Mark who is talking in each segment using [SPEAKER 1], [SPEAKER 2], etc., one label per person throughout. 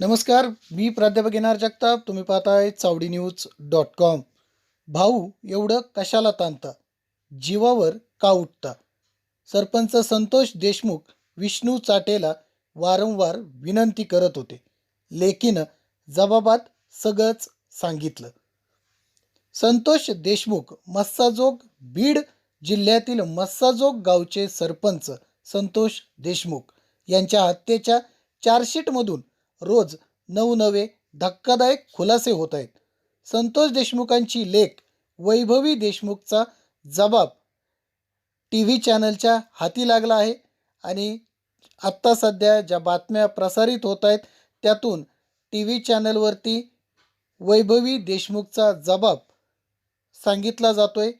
[SPEAKER 1] नमस्कार मी प्राध्यापक येणार जगताप. तुम्ही पाहताय चावडी न्यूज डॉट कॉम. भाऊ एवढं कशाला ताणता? जीवावर का उठता? सरपंच संतोष देशमुख विष्णू चाटेला वारंवार विनंती करत होते. लेकीनं जबाबात सगळंच सांगितलं. संतोष देशमुख मस्साजोग बीड जिल्ह्यातील मस्साजोग गावचे सरपंच संतोष देशमुख यांच्या हत्येच्या चार्जशीटमधून रोज नवनवे धक्कादायक खुलासे होत आहेत. संतोष देशमुखांची लेख वैभवी देशमुखचा जबाब टी व्ही चॅनलच्या हाती लागला आहे आणि आत्ता सध्या ज्या बातम्या प्रसारित होत आहेत त्यातून टी व्ही चॅनलवरती वैभवी देशमुखचा जबाब सांगितला जातोय.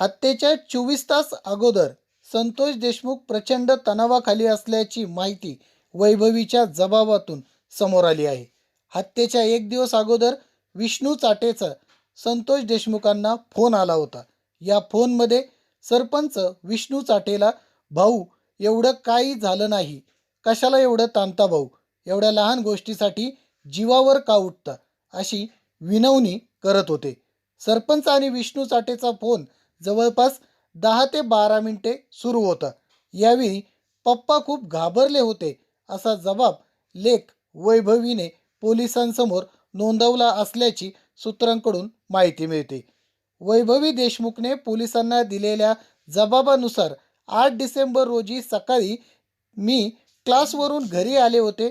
[SPEAKER 1] हत्येच्या चोवीस तास अगोदर संतोष देशमुख प्रचंड तणावाखाली असल्याची माहिती वैभवीच्या जबाबातून समोर आली आहे. हत्येच्या एक दिवस अगोदर विष्णू चाटेचा संतोष देशमुखांना फोन आला होता. या फोनमध्ये सरपंच विष्णू चाटेला भाऊ एवढं काही झालं नाही. कशाला एवढं ताणता भाऊ? एवढ्या लहान गोष्टीसाठी जीवावर का उठता? अशी विनवणी करत होते. सरपंच आणि विष्णू चाटेचा फोन जवळपास दहा ते बारा मिनिटे सुरू होता. यावेळी पप्पा खूप घाबरले होते. असा जबाब लेख वैभवीने पोलिसांसमोर नोंदवला असल्याची सूत्रांकडून माहिती मिळते. वैभवी देशमुखने पोलिसांना दिलेल्या जबाबानुसार आठ डिसेंबर रोजी सकाळी मी क्लासवरून घरी आले होते.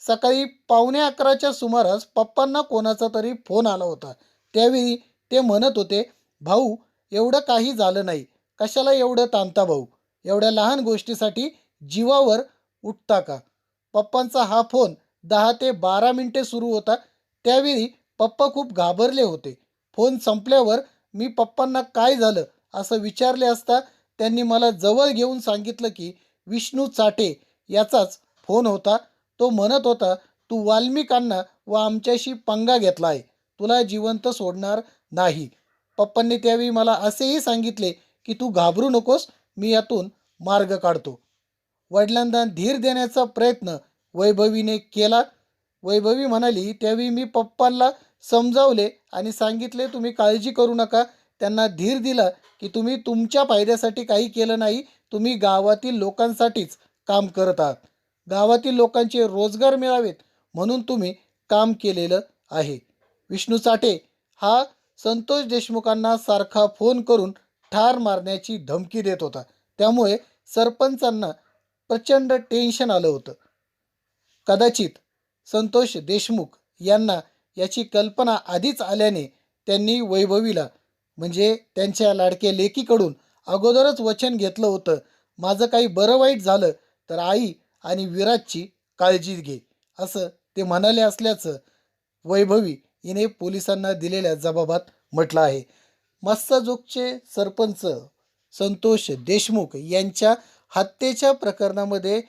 [SPEAKER 1] सकाळी पावणे अकराच्या सुमारास पप्पांना कोणाचा तरी फोन आला होता. त्यावेळी ते म्हणत होते भाऊ एवढं काही झालं नाही. कशाला एवढं ताणता भाऊ? एवढ्या लहान गोष्टीसाठी जीवावर उठता का पप्पांचा हा फोन दहा ते बारा मिनटे सुरू होता. त्यावेळी पप्पा खूप घाबरले होते. फोन संपल्यावर मी पप्पांना काय झालं असं विचारले असता त्यांनी मला जवळ घेऊन सांगितलं की विष्णू चाटे याचाच फोन होता. तो म्हणत होता तू वाल्मिकांना व आमच्याशी पंगा घेतला आहे तुला जिवंत सोडणार नाही. पप्पांनी त्यावेळी मला असेही सांगितले की तू घाबरू नकोस. मी यातून मार्ग काढतो. वडिलांना धीर देण्याचा प्रयत्न वैभवीने केला. वैभवी म्हणाली त्यावेळी मी पप्पांना समजावले आणि सांगितले तुम्ही काळजी करू नका. त्यांना धीर दिला की तुम्ही तुमच्या फायद्यासाठी काही केलं नाही. तुम्ही गावातील लोकांसाठीच काम करत आहात. गावातील लोकांचे रोजगार मिळावेत म्हणून तुम्ही काम केलेलं आहे. विष्णू साठे हा संतोष देशमुखांना सारखा फोन करून ठार मारण्याची धमकी देत होता. त्यामुळे सरपंचांना प्रचंड टेन्शन आलं होतं. कदाचित संतोष देशमुख यांना याची कल्पना आधीच आल्याने त्यांनी वैभवीला म्हणजे त्यांच्या लाडक्या लेकीकडून अगोदरच वचन घेतलं होतं. माझं काही बरं वाईट झालं तर आई आणि विराजची काळजी घे असं ते म्हणाले असल्याचं वैभवी हिने पोलिसांना दिलेल्या जबाबात म्हटलं आहे. मस्साजोगचे सरपंच संतोष देशमुख यांच्या हत्येच्या प्रकरणामध्ये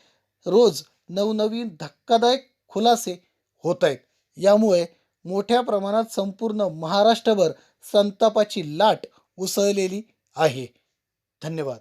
[SPEAKER 1] रोज नवनवीन धक्कादायक खुलासे होत आहेत. यामुळे मोठ्या प्रमाणात संपूर्ण महाराष्ट्रभर संतापाची लाट उसळलेली आहे. धन्यवाद.